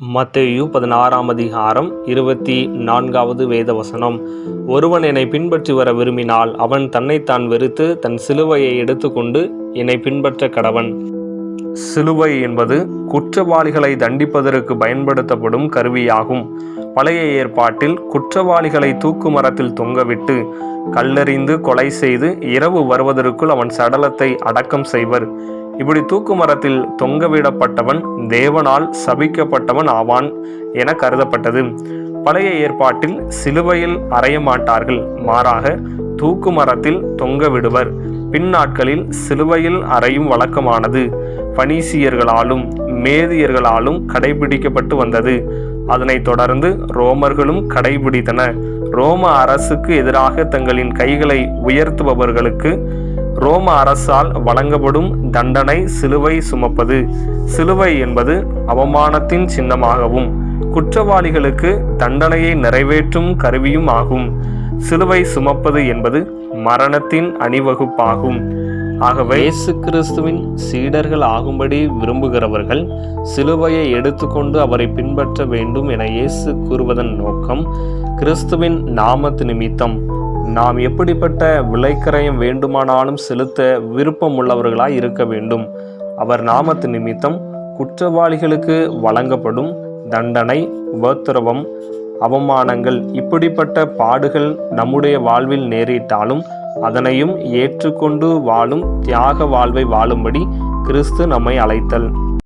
மத்தேயு பதினாறாம் அதிகாரம் இருபத்தி நான்காவது வேத வசனம் ஒருவன் என்னை பின்பற்றி வர விரும்பினால் அவன் தன்னைத்தான் வெறுத்து தன் சிலுவையை எடுத்துக்கொண்டு என்னை பின்பற்ற கடவன். சிலுவை என்பது குற்றவாளிகளை தண்டிப்பதற்கு பயன்படுத்தப்படும் கருவியாகும். பழைய ஏற்பாட்டில் குற்றவாளிகளை தூக்கு மரத்தில் தொங்கவிட்டு கல்லெறிந்து கொலை செய்து இரவு வருவதற்குள் அவன் சடலத்தை அடக்கம் செய்வர். இப்படி தூக்கு மரத்தில் தொங்கவிடப்பட்டவன் தேவனால் சபிக்கப்பட்டவன் ஆவான் என கருதப்பட்டது. பழைய ஏற்பாட்டில் சிலுவையில் அறைய மாட்டார்கள். மாறாக தூக்கு மரத்தில் தொங்க விடுவர் பின்னாட்களில் சிலுவையில் அறையும் வழக்கமானது. பனீசியர்களாலும் மேதியர்களாலும் கடைபிடிக்கப்பட்டு வந்தது. அதனைத் தொடர்ந்து ரோமர்களும் கடைபிடித்தன. ரோம அரசுக்கு எதிராக தங்களின் கைகளை உயர்த்துபவர்களுக்கு ரோம அரசால் வழங்கப்படும் தண்டனை சிலுவை சுமப்பது. சிலுவை என்பது அவமானத்தின் சின்னமாகவும் குற்றவாளிகளுக்கு தண்டனையை நிறைவேற்றும் கருவியும் ஆகும். சிலுவை சுமப்பது என்பது மரணத்தின் அணிவகுப்பாகும். ஆகவே இயேசு கிறிஸ்துவின் சீடர்கள் ஆகும்படி விரும்புகிறவர்கள் சிலுவையை எடுத்துக்கொண்டு அவரை பின்பற்ற வேண்டும் என இயேசு கூறுவதன் நோக்கம் கிறிஸ்துவின் நாமத்து நிமித்தம். நாம் எப்படிப்பட்ட விலைக்கரையம் வேண்டுமானாலும் செலுத்த விருப்பம் உள்ளவர்களாய் இருக்க வேண்டும். அவர் நாமத்து நிமித்தம் குற்றவாளிகளுக்கு வழங்கப்படும் தண்டனை உபத்திரவம் அவமானங்கள் இப்படிப்பட்ட பாடுகள் நம்முடைய வாழ்வில் நேரிட்டாலும் அதனையும் ஏற்றுக்கொண்டு வாழும் தியாக வாழ்வை வாழும்படி கிறிஸ்து நம்மை அழைத்தல்.